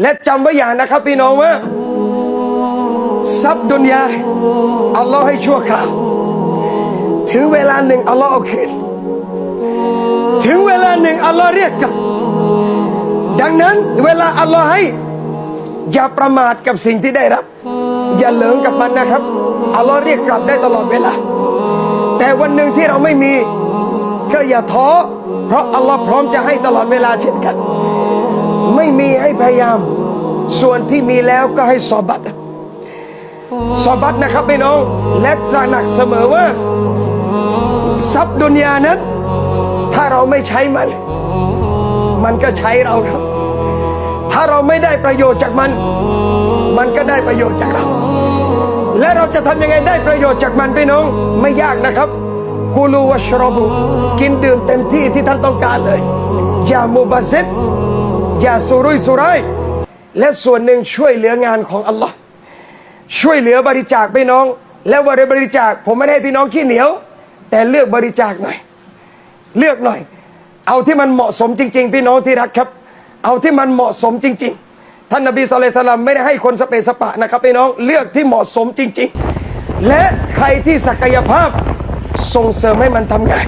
และจำไว้อย่างนะครับพี่น้องว่าทรัพย์ดุนยาอัลลอฮ์ให้ชั่วคราว ถึงเวลาหนึ่งอัลลอฮ์เอาคืนถึงเวลาหนึ่งอัลลอฮ์เรียกกลับดังนั้นเวลาอัลลอฮ์ให้ อย่าประมาทกับสิ่งที่ได้รับ อย่าเหลิงกับมันนะครับอัลลอฮ์เรียกกลับได้ตลอดเวลา แต่วันหนึ่งที่เราไม่มี ก็อย่าท้อเพราะอัลลอฮ์พร้อมจะให้ตลอดเวลาเช่นกัน ไม่มี พยายาม ส่วนที่มีแล้วก็ให้สอบัตสอบัตนะครับพี่น้อง และตระหนักเสมอว่า ทรัพย์ดุนยานั้น ถ้าเราไม่ใช้มัน มันก็ใช้เราครับ ถ้าเราไม่ได้ประโยชน์จากมัน มันก็ได้ประโยชน์จากเรา และเราจะทำยังไงได้ประโยชน์จากมันพี่น้องไม่ยากนะครับกูรูวะชรบุกินดื่มเต็มที่ที่ท่านต้องการเลยอย่ามุบาเซิด อย่าสุรุ่ยสุร่ายและส่วนหนึ่งช่วยเหลืองานของอัลลอฮ์ช่วยเหลือบริจาคพี่น้อง และวริบริจาคผมไม่ได้พี่น้องขี้เหนียว แต่เลือกบริจาคหน่อย เลือกหน่อย เอาที่มันเหมาะสมจริง ๆ พี่น้องที่รักครับ เอาที่มันเหมาะสมจริง ๆ ท่านนบีสุลต่านไม่ได้ให้คนสเปสปะนะครับพี่น้องเลือกที่เหมาะสมจริง ๆ และใครที่ศักยภาพส่งเสริมให้มันทำงาน